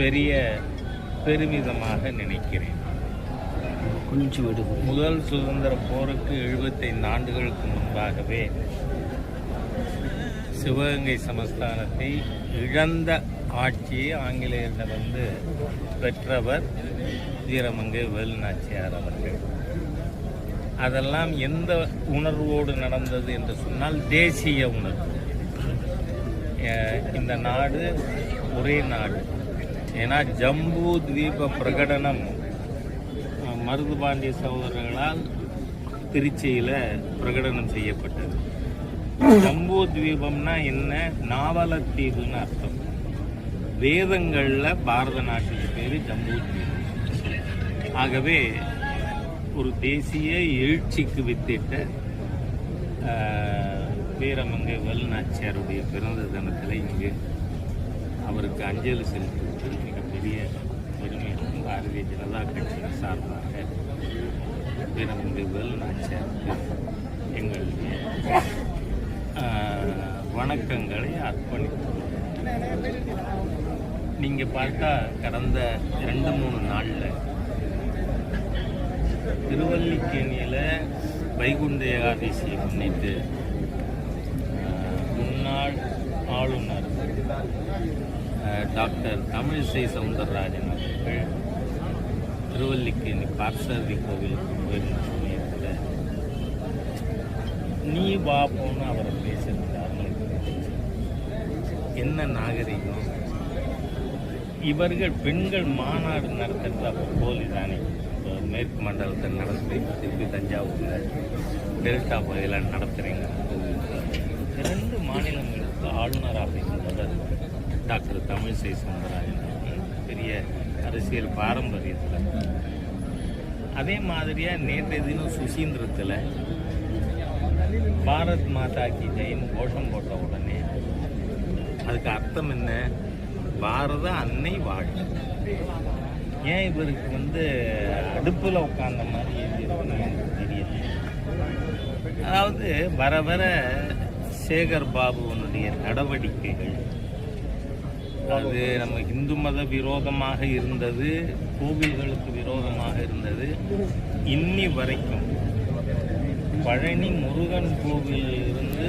பெரிய பெருமிதமாக நினைக்கிறேன். கொஞ்சம் முதல் சுதந்திர போருக்கு எழுபத்தைந்து ஆண்டுகளுக்கு முன்பாகவே சிவகங்கை சமஸ்தானத்தை இழந்த ஆட்சியை ஆங்கிலேயரிடமிருந்து பெற்றவர் வீரமங்கை வேலுநாச்சியார் அவர்கள். அதெல்லாம் எந்த உணர்வோடு நடந்தது என்று சொன்னால் தேசிய உணர்வு. இந்த நாடு ஒரே நாடு. ஏன்னா ஜம்பு தீப பிரகடனம் மருது மருதுபாண்டிய சகோதரர்களால் திருச்சியில் பிரகடனம் செய்யப்பட்டது. ஜம்பு தீபம்னா என்ன? நாவலத்தீவுன்னு அர்த்தம். வேதங்களில் பாரத நாட்டுக்கு பேர் ஜம்பு தீபம் ஆகவே ஒரு தேசிய எழுச்சிக்கு வித்திட்ட வீரமங்கை வல்நாச்சியாருடைய பிறந்த தினத்தில் இங்கு அவருக்கு அஞ்சலி செலுத்துவது மிகப்பெரிய பெருமையாகும் பாரதிய ஜனதா கட்சியின் சார்பாக வீரமங்கை வல்நாச்சியாருக்கு எங்களுடைய வணக்கங்களை அர்ப்பணித்தோம் நீங்கள் பார்த்தா கடந்த ரெண்டு மூணு நாளில் திருவல்லிக்கேணியில் வைகுண்ட ஏகாதசியை முன்னிட்டு முன்னாள் ஆளுநர் டாக்டர் தமிழிசை சவுந்தரராஜன் அவர்கள் திருவல்லிக்கேணி பார்சாரதி கோவிலுக்கு போயிருந்த சமயத்தில் நீ வா போன்னு அவரை பேசுறது அவங்களுக்கு என்ன நாகரிகம்? இவர்கள் பெண்கள் மாநாடு நடத்துறது அப்போ போலி தானே. மேற்கு மண்டலத்தில் நடத்தி திருப்பி தஞ்சாவூரில் டெல்டா பகுதியில் நடத்துகிறீங்க ரெண்டு மாநிலங்களுக்கு ஆளுநராக டாக்டர் தமிழிசை சவுந்தரராஜன் அவர்கள். பெரிய அரசியல் பாரம்பரியத்தில். அதே மாதிரியாக நேற்றைய தினம் சுசீந்திரத்தில் பாரத் மாதா கி ஜெயின் கோஷம் போட்ட உடனே அதுக்கு அர்த்தம் என்ன? பாரத அன்னை வாழ் ஏன் இவருக்கு வந்து அடுப்பில் உட்கார்ந்த மாதிரி எழுதியிருக்குன்னு தெரியல. அதாவது வர வர சேகர் பாபுவனுடைய நடவடிக்கைகள் அது நம்ம இந்து மத விரோதமாக இருந்தது கோவில்களுக்கு விரோதமாக இருந்தது. இன்னி வரைக்கும் பழனி முருகன் கோவிலில் இருந்து